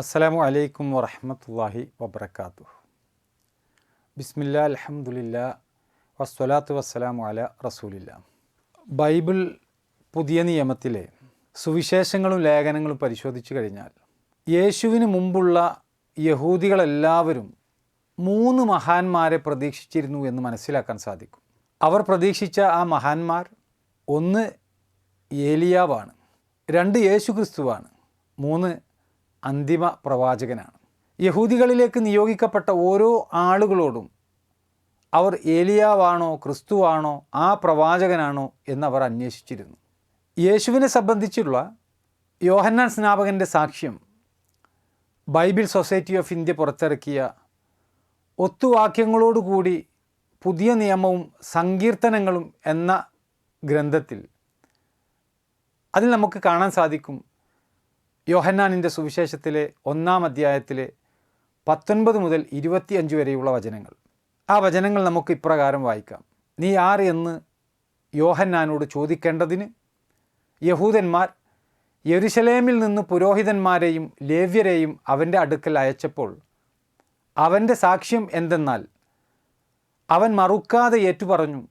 അസ്സലാമു അലൈക്കും വറഹമത്തല്ലാഹി വബർക്കാത്തു ബിസ്മില്ല അലഹമുല്ല വസ്വലാത്തു വസ്സലാമു അല റസൂലില്ല. ബൈബിൾ പുതിയ നിയമത്തിലെ സുവിശേഷങ്ങളും ലേഖനങ്ങളും പരിശോധിച്ചു കഴിഞ്ഞാൽ യേശുവിന് മുമ്പുള്ള യഹൂദികളെല്ലാവരും മൂന്ന് മഹാന്മാരെ പ്രതീക്ഷിച്ചിരുന്നു എന്ന് മനസ്സിലാക്കാൻ സാധിക്കും. അവർ പ്രതീക്ഷിച്ച ആ മഹാന്മാർ ഒന്ന് ഏലിയാവാണ് രണ്ട് യേശു ക്രിസ്തുവാണ് മൂന്ന് അന്തിമ പ്രവാചകനാണ്. യഹൂദികളിലേക്ക് നിയോഗിക്കപ്പെട്ട ഓരോ ആളുകളോടും അവർ ഏലിയാവാണോ ക്രിസ്തുവാണോ ആ പ്രവാചകനാണോ എന്നവർ അന്വേഷിച്ചിരുന്നു. യേശുവിനെ സംബന്ധിച്ചുള്ള യോഹന്നാൻ സ്നാപകന്റെ സാക്ഷ്യം ബൈബിൾ സൊസൈറ്റി ഓഫ് ഇന്ത്യ പുറത്തിറക്കിയ ഒത്തുവാക്യങ്ങളോടുകൂടി പുതിയ നിയമവും സങ്കീർത്തനങ്ങളും എന്ന ഗ്രന്ഥത്തിൽ അതിൽ നമുക്ക് കാണാൻ സാധിക്കും യോഹന്നാനിന്റെ സുവിശേഷത്തിലെ ഒന്നാം അധ്യായത്തിലെ പത്തൊൻപത് മുതൽ ഇരുപത്തിയഞ്ച് വരെയുള്ള വചനങ്ങൾ. ആ വചനങ്ങൾ നമുക്ക് ഇപ്രകാരം വായിക്കാം. നീ ആർ എന്ന് യോഹന്നാനോട് ചോദിക്കേണ്ടതിന് യഹൂദന്മാർ യെരുശലേമിൽ നിന്ന് പുരോഹിതന്മാരെയും ലേവ്യരെയും അവന്റെ അടുക്കൽ അയച്ചപ്പോൾ അവന്റെ സാക്ഷ്യം എന്തെന്നാൽ അവൻ മറുക്കാതെ ഏറ്റുപറഞ്ഞു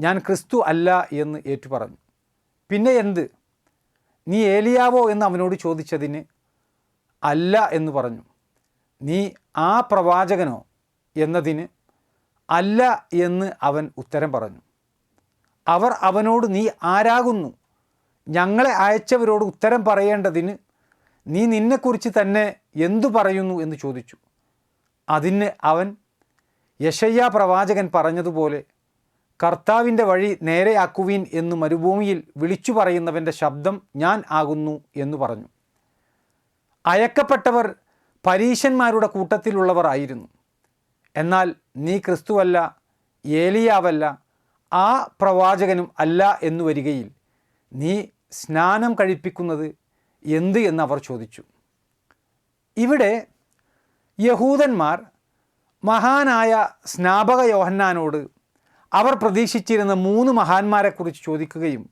ഞാൻ ക്രിസ്തു അല്ല എന്ന് ഏറ്റുപറഞ്ഞു. പിന്നെ എന്ത്? നീ ഏലിയാവോ എന്ന് അവനോട് ചോദിച്ചതിന് അല്ല എന്ന് പറഞ്ഞു. നീ ആ പ്രവാചകനോ എന്നതിന് അല്ല എന്ന് അവൻ ഉത്തരം പറഞ്ഞു. അവർ അവനോട് നീ ആരാകുന്നു? ഞങ്ങളെ അയച്ചവരോട് ഉത്തരം പറയേണ്ടതിന് നീ നിന്നെക്കുറിച്ച് തന്നെ എന്തു പറയുന്നു എന്ന് ചോദിച്ചു. അതിന് അവൻ യശയ്യ പ്രവാചകൻ പറഞ്ഞതുപോലെ കർത്താവിന്റെ വഴി നേരെയാക്കുവീൻ എന്ന് മരുഭൂമിയിൽ വിളിച്ചു പറയുന്നവന്റെ ശബ്ദം ഞാൻ ആകുന്നു എന്ന് പറഞ്ഞു. അയക്കപ്പെട്ടവർ പരീശന്മാരുടെ കൂട്ടത്തിലുള്ളവർ ആയിരുന്നു. എന്നാൽ നീ ക്രിസ്തുവല്ല ഏലിയാവല്ല ആ പ്രവാചകനും അല്ല എന്നു വരികയിൽ നീ സ്നാനം കഴിപ്പിക്കുന്നത് എന്ത് എന്ന് അവർ ചോദിച്ചു. ഇവിടെ യഹൂദന്മാർ മഹാനായ സ്നാപക യോഹന്നാനോട് അവർ പ്രതീക്ഷിച്ചിരുന്ന മൂന്ന് മഹാന്മാരെക്കുറിച്ച് ചോദിക്കുകയും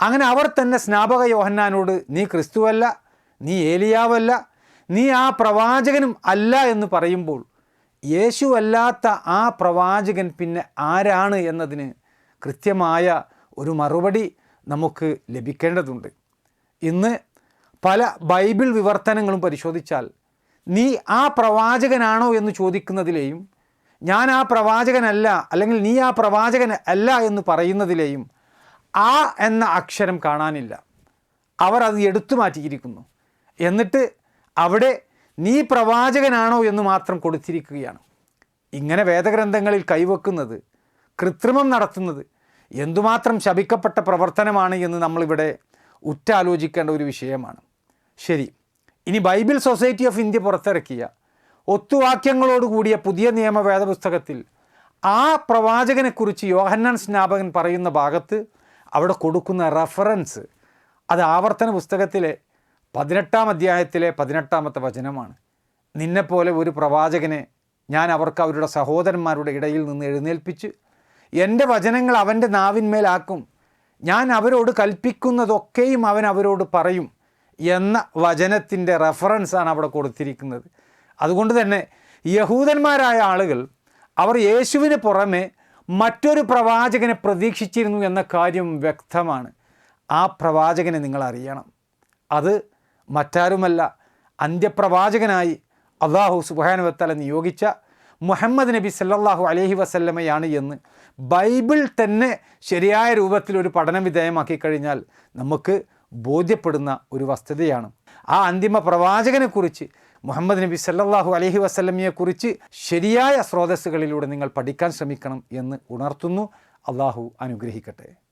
അങ്ങനെ അവർ തന്നെ സ്നാപക യോഹന്നാനോട് നീ ക്രിസ്തുവല്ല നീ ഏലിയാവല്ല നീ ആ പ്രവാചകനും അല്ല എന്ന് പറയുമ്പോൾ യേശു അല്ലാത്ത ആ പ്രവാചകൻ പിന്നെ ആരാണ് എന്നതിന് കൃത്യമായ ഒരു മറുപടി നമുക്ക് ലഭിക്കേണ്ടതുണ്ട്. ഇന്ന് പല ബൈബിൾ വിവർത്തനങ്ങളും പരിശോധിച്ചാൽ നീ ആ പ്രവാചകനാണോ എന്ന് ചോദിക്കുന്നതിലെയും ഞാൻ ആ പ്രവാചകനല്ല അല്ലെങ്കിൽ നീ ആ പ്രവാചകൻ അല്ല എന്ന് പറയുന്നതിലെയും ആ എന്ന അക്ഷരം കാണാനില്ല. അവർ അത് എടുത്തു മാറ്റിയിരിക്കുന്നു. എന്നിട്ട് അവിടെ നീ പ്രവാചകനാണോ എന്ന് മാത്രം കൊടുത്തിരിക്കുകയാണ്. ഇങ്ങനെ വേദഗ്രന്ഥങ്ങളിൽ കൈവെക്കുന്നത് കൃത്രിമം നടത്തുന്നത് എന്തുമാത്രം ശപിക്കപ്പെട്ട പ്രവർത്തനമാണ് എന്ന് നമ്മളിവിടെ ഉറ്റാലോചിക്കേണ്ട ഒരു വിഷയമാണ്. ശരി ഇനി ബൈബിൾ സൊസൈറ്റി ഓഫ് ഇന്ത്യ പുറത്തിറക്കിയ ഒത്തുവാക്യങ്ങളോട് കൂടിയ പുതിയ നിയമ വേദപുസ്തകത്തിൽ ആ പ്രവാചകനെക്കുറിച്ച് യോഹന്നാൻ സ്നാപകൻ പറയുന്ന ഭാഗത്ത് അവിടെ കൊടുക്കുന്ന റെഫറൻസ് അത് ആവർത്തന പുസ്തകത്തിലെ പതിനെട്ടാം അധ്യായത്തിലെ പതിനെട്ടാമത്തെ വചനമാണ്. നിന്നെപ്പോലെ ഒരു പ്രവാചകനെ ഞാൻ അവർക്ക് അവരുടെ സഹോദരന്മാരുടെ ഇടയിൽ നിന്ന് എഴുന്നേൽപ്പിച്ച് എന്റെ വചനങ്ങൾ അവന്റെ നാവിന്മേലാക്കും ഞാൻ അവരോട് കൽപ്പിക്കുന്നതൊക്കെയും അവൻ അവരോട് പറയും എന്ന വചനത്തിന്റെ റെഫറൻസാണ് അവിടെ കൊടുത്തിരിക്കുന്നത്. അതുകൊണ്ട് തന്നെ യഹൂദന്മാരായ ആളുകൾ അവർ യേശുവിന് പുറമെ മറ്റൊരു പ്രവാചകനെ പ്രതീക്ഷിച്ചിരുന്നു എന്ന കാര്യം വ്യക്തമാണ്. ആ പ്രവാചകനെ നിങ്ങൾ അറിയണം അത് മറ്റാരുമല്ല അന്ത്യപ്രവാചകനായി അള്ളാഹു സുബാനുവത്തല നിയോഗിച്ച മുഹമ്മദ് നബി സല്ലാഹു അലഹി വസല്ലമയാണ് എന്ന് ബൈബിൾ തന്നെ ശരിയായ രൂപത്തിൽ ഒരു പഠന വിധേയമാക്കി കഴിഞ്ഞാൽ നമുക്ക് ബോധ്യപ്പെടുന്ന ഒരു വസ്തുതയാണ്. ആ അന്തിമ പ്രവാചകനെക്കുറിച്ച് മുഹമ്മദ് നബി സല്ലാഹു അലഹി വസ്ലമിയെക്കുറിച്ച് ശരിയായ സ്രോതസ്സുകളിലൂടെ നിങ്ങൾ പഠിക്കാൻ ശ്രമിക്കണം എന്ന് ഉണർത്തുന്നു. അള്ളാഹു അനുഗ്രഹിക്കട്ടെ.